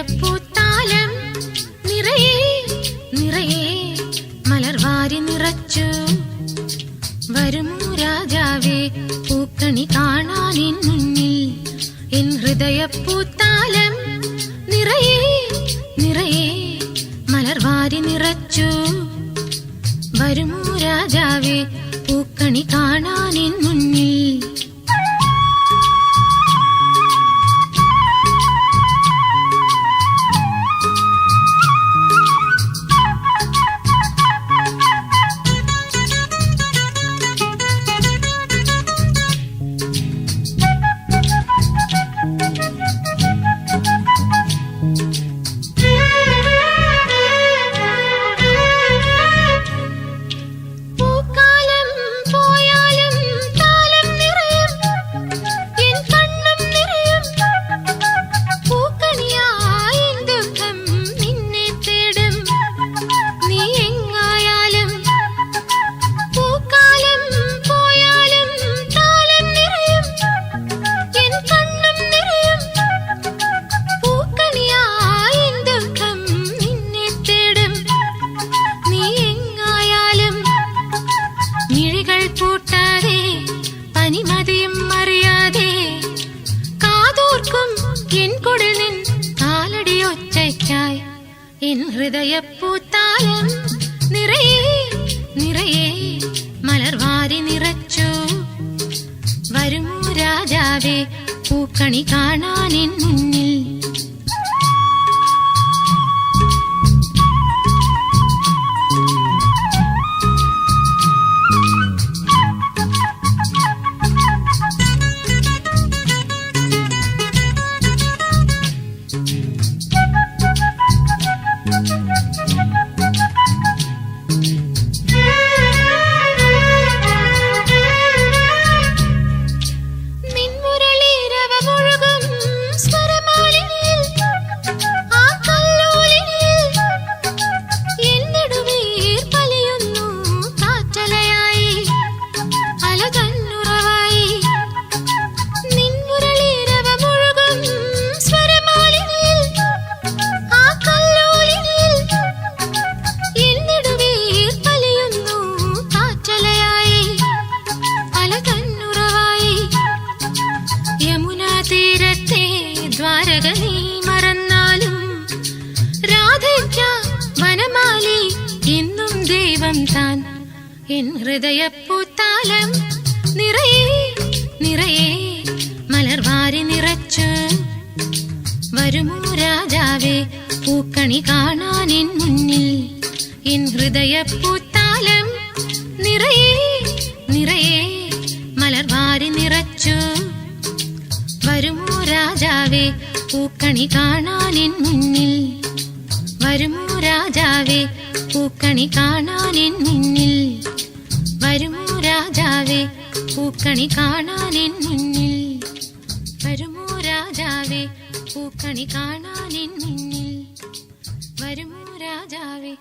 ഹൃദയപ്പൂത്താലം നിറയെ നിറയെ മലർവാരി നിറച്ചു. വരുമോ രാജാവേ പൂക്കണി കാണാൻ മുന്നിൽ. എൻ ഹൃദയപ്പൂത്താലം നിറയെ നിറയെ മലർവാരി നിറച്ചു. വരുമോ രാജാവേ പൂക്കണി കാണാൻ എൻ പനിമതിയും അറിയാതെ കാതോർക്കും എൻ കുടിൽ നിൻ കാലടി ഒച്ചയ്ക്കായി. എൻ ഹൃദയപ്പൂത്താലം നിറയെ നിറയെ മലർവാരി നിറച്ചു. വരും രാജാവേ പൂക്കണി കാണാൻ എൻ വനമാലി എന്നും ദൈവം താൻ. എൻ നിറയെ നിറയെ മലർവാരി നിറച്ചു. വരുമോ രാജാവേ പൂക്കണി കാണാൻ എൻ മുന്നിൽ. എൻ ഹൃദയപ്പൂത്താലം നിറയെ നിറയെ മലർവാരി നിറച്ചു. വരുമോ രാജാവേ പൂക്കണി കാണാൻ എൻ മുന്നിൽ. വരുമോ രാജാവേ പൂക്കണി കാണാൻ എൻ മുന്നിൽ. വരുമോ രാജാവേ പൂക്കണി കാണാൻ എൻ മുന്നിൽ. വരുമോ രാജാവേ പൂക്കണി കാണാൻ എൻ മുന്നിൽ. വരുമോ രാജാവേ